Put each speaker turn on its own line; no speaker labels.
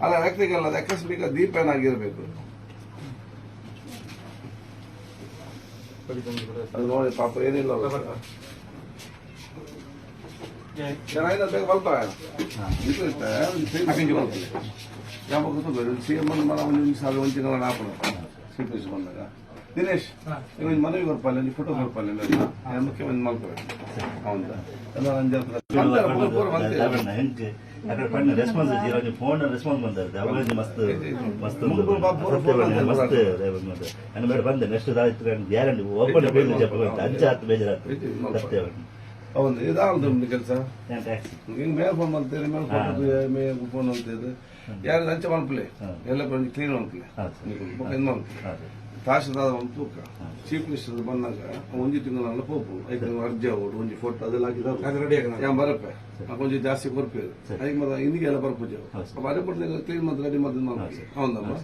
ಅಲ್ಲ ಎಲೆಕ್ಟ್ರಿಕ್ ಅಲ್ಲ ಅಕಸ್ಮಿಕ ದೀಪ ಏನಾಗಿರ್ಬೇಕು ಅದು ನೋಡಿ ಪಾಪ ಏನಿಲ್ಲ ಬೇಗ ಇಷ್ಟ. ಸಿ ಎಂ మన ಒಂದು ಸಾವಿರ ಒಂದು ತಿಂಗಳ ನಾಪಡು ಸ್ವೀಕರಿಸಿ ಬಂದಾಗ. ದಿನೇಶ್ ಮನವಿ ಬರ್ಪಲ್ಲ ನೀ ಫೋಟೋ ಬರ್ಪಲ್ಲ ಮುಖ್ಯ? ಮುಖ್ಯಮಂತ್ರಿ ಮಾಡ್ಕೋಬೇಕು ಹೌದಾ? ಎಲ್ಲ
ಯಾಕಂದ್ರೆ ರೆಸ್ಪಾನ್ಸ್ ಫೋನ್ ರೆಸ್ಪಾನ್ಸ್ ಮಸ್ತ್ ಮಸ್ತ್ ಮಸ್ತ್ ಬಂದೆ. Next guarantee. ಒಬ್ಬನೇ ಬೇಜಾರು ಅಜ್ಜ
ಹೌದು ಇದಾಲ್ದು ನಿಮ್ದು ಕೆಲಸ. ಹಿಂಗ್ ಮೇಲ್ ಫೋನ್ ಮಾಡ್ತೀರಿ ಮೇಲ್ ಫೋನ್ ಮೇಲ್ ಫೋನ್ ಯಾರು ಲಂಚ ಮಾಡ್ಪಲೆ ಎಲ್ಲ ಬಂದು ಕ್ಲೀನ್ ಮಾಡ್ಪಲೆ. ಇದು ಮಾಡ್ಪಲೆ
ಹೌದು
ಒಂದು ತೂಕ. ಚೀಫ್ ಮಿನಿಸ್ಟರ್ ಬಂದಾಗ ಒಂಜಿ ತಿಂಗಳ ಪೋಪು. ಐದು ಅರ್ಜಿ ಅವರು ಒಂಜಿ ಫೋಟೋ ಅದೆಲ್ಲ ಹಾಕಿದ್ರು.
ಅದು ರೆಡಿ ಆಗಿದೆ.
ಯಾ ಬರಪ್ಪೆ. ಕೊಂಚ ಜಾಸ್ತಿ ಬರ್ಪೇರು
ಐದು
ಅದಕ್ಕೆ ಮತ್ತೆ ಹಿಂದಿಗೆ ಎಲ್ಲ ಬರ್ಪೂಜೆ
ಅಪ್ಪ.
ಅದೇ ಬಿಟ್ಟು ಕ್ಲೀನ್ ಮಾಡಿ ರೆಡಿ ಮಾಡಿ
ಹೌದು ಸರ್.
ಹೌದಮ್ಮ?